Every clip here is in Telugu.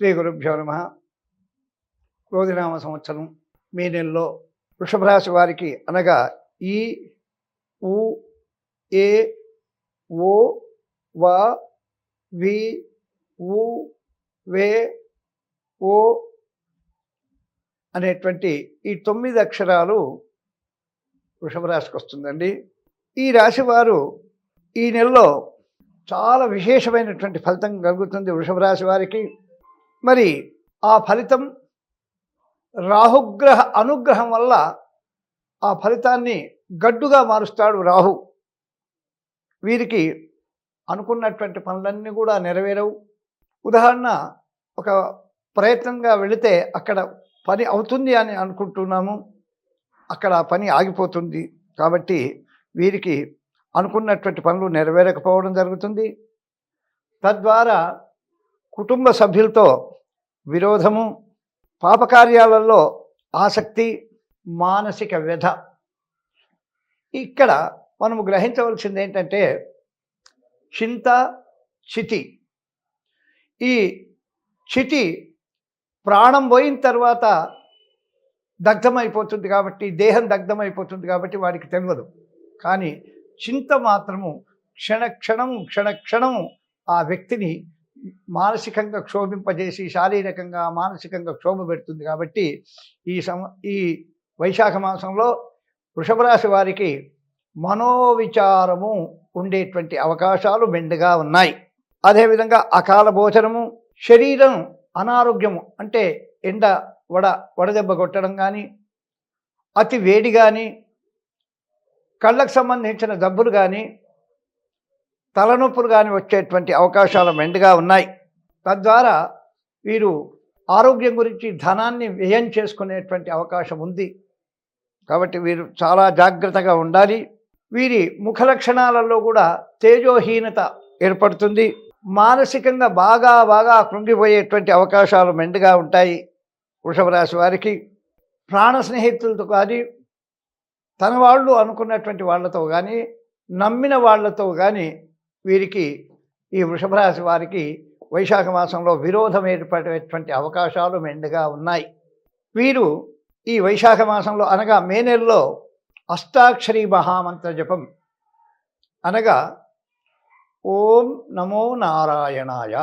శ్రీ గురుభ్యో నమ. క్రోధినామ సంవత్సరం మే నెలలో వృషభ రాశి వారికి అనగా ఈ ఉ ఏ ఓ వా వి ఉ వే ఓ అనేటువంటి ఈ తొమ్మిది అక్షరాలు వృషభ రాశికి వస్తుందండి. ఈ రాశి వారు ఈ నెలలో చాలా విశేషమైనటువంటి ఫలితం కలుగుతుంది వృషభ రాశి వారికి. మరి ఆ ఫలితం రాహుగ్రహ అనుగ్రహం వల్ల ఆ ఫలితాన్ని గడ్డుగా మారుస్తాడు రాహు. వీరికి అనుకున్నటువంటి పనులన్నీ కూడా నెరవేరవు. ఉదాహరణ ఒక ప్రయత్నంగా వెళితే అక్కడ పని అవుతుంది అని అనుకుంటున్నాము. అక్కడ పని ఆగిపోతుంది. కాబట్టి వీరికి అనుకున్నటువంటి పనులు నెరవేరకపోవడం జరుగుతుంది. తద్వారా కుటుంబ సభ్యులతో విరోధము పాపకార్యాలలో ఆసక్తి మానసిక వ్యధ. ఇక్కడ మనము గ్రహించవలసింది ఏంటంటే చింత చితి. ఈ చితి ప్రాణం పోయిన తర్వాత దగ్ధమైపోతుంది కాబట్టి దేహం దగ్ధమైపోతుంది కాబట్టి వాడికి తెలియదు. కానీ చింత మాత్రము క్షణ క్షణము క్షణ క్షణము ఆ వ్యక్తిని మానసికంగా క్షోభింపజేసి శారీరకంగా మానసికంగా క్షోభ పెడుతుంది కాబట్టి ఈ సమ ఈ వైశాఖ మాసంలో వృషభరాశి వారికి మనోవిచారము ఉండేటువంటి అవకాశాలు మెండుగా ఉన్నాయి. అదేవిధంగా అకాల భోజనము శరీరం అనారోగ్యము అంటే ఎండ వడ వడదెబ్బ కొట్టడం కానీ అతి వేడి కానీ కళ్ళకు సంబంధించిన జబ్బులు కానీ తలనొప్పులు కానీ వచ్చేటువంటి అవకాశాలు మెండుగా ఉన్నాయి. తద్వారా వీరు ఆరోగ్యం గురించి ధనాన్ని వ్యయం చేసుకునేటువంటి అవకాశం ఉంది. కాబట్టి వీరు చాలా జాగ్రత్తగా ఉండాలి. వీరి ముఖ లక్షణాలలో కూడా తేజోహీనత ఏర్పడుతుంది. మానసికంగా బాగా బాగా కృంగిపోయేటువంటి అవకాశాలు మెండుగా ఉంటాయి వృషభ రాశి వారికి. ప్రాణ స్నేహితులతో కానీ తన వాళ్ళు అనుకున్నటువంటి వాళ్ళతో కానీ నమ్మిన వాళ్ళతో కానీ వీరికి ఈ వృషభ రాశి వారికి వైశాఖ మాసంలో విరోధం ఏర్పడేటువంటి అవకాశాలు మెండుగా ఉన్నాయి. వీరు ఈ వైశాఖ మాసంలో అనగా మే నెలలో అష్టాక్షరి మహామంత్ర జపం అనగా ఓం నమో నారాయణాయ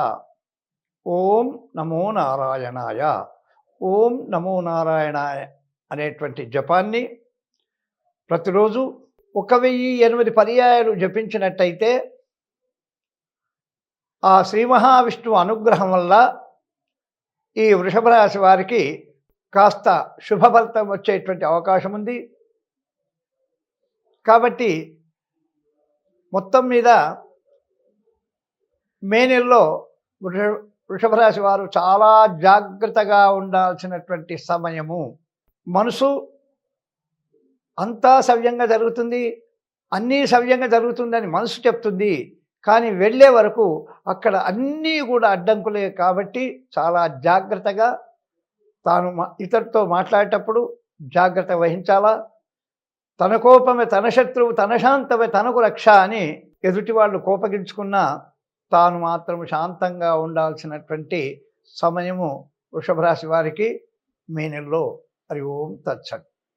ఓం నమో నారాయణాయ ఓం నమో నారాయణాయ అనేటువంటి జపాన్ని ప్రతిరోజు ఒక వెయ్యి ఎనిమిది పర్యాయాలు జపించినట్టయితే ఆ శ్రీ మహావిష్ణువు అనుగ్రహం వల్ల ఈ వృషభ రాశి వారికి కాస్త శుభఫలితం వచ్చేటువంటి అవకాశం ఉంది. కాబట్టి మొత్తం మీద మే నెలలో వృష వృషభ రాశి వారు చాలా జాగ్రత్తగా ఉండాల్సినటువంటి సమయము. మనసు అంతా సవ్యంగా జరుగుతుంది. అన్నీ సవ్యంగా జరుగుతుందని మనసు చెప్తుంది. కానీ వెళ్ళే వరకు అక్కడ అన్నీ కూడా అడ్డంకులే కాబట్టి చాలా జాగ్రత్తగా తాను మా- ఇతరుతో మాట్లాడేటప్పుడు జాగ్రత్త వహించాలా? తన కోపమే తన శత్రువు తన శాంతమే తనకు రక్ష అని ఎదుటి వాళ్ళు కోపగించుకున్నా తాను మాత్రం శాంతంగా ఉండాల్సినటువంటి సమయము వృషభ రాశి వారికి మే నెలలో. హరి ఓం తచ్చండి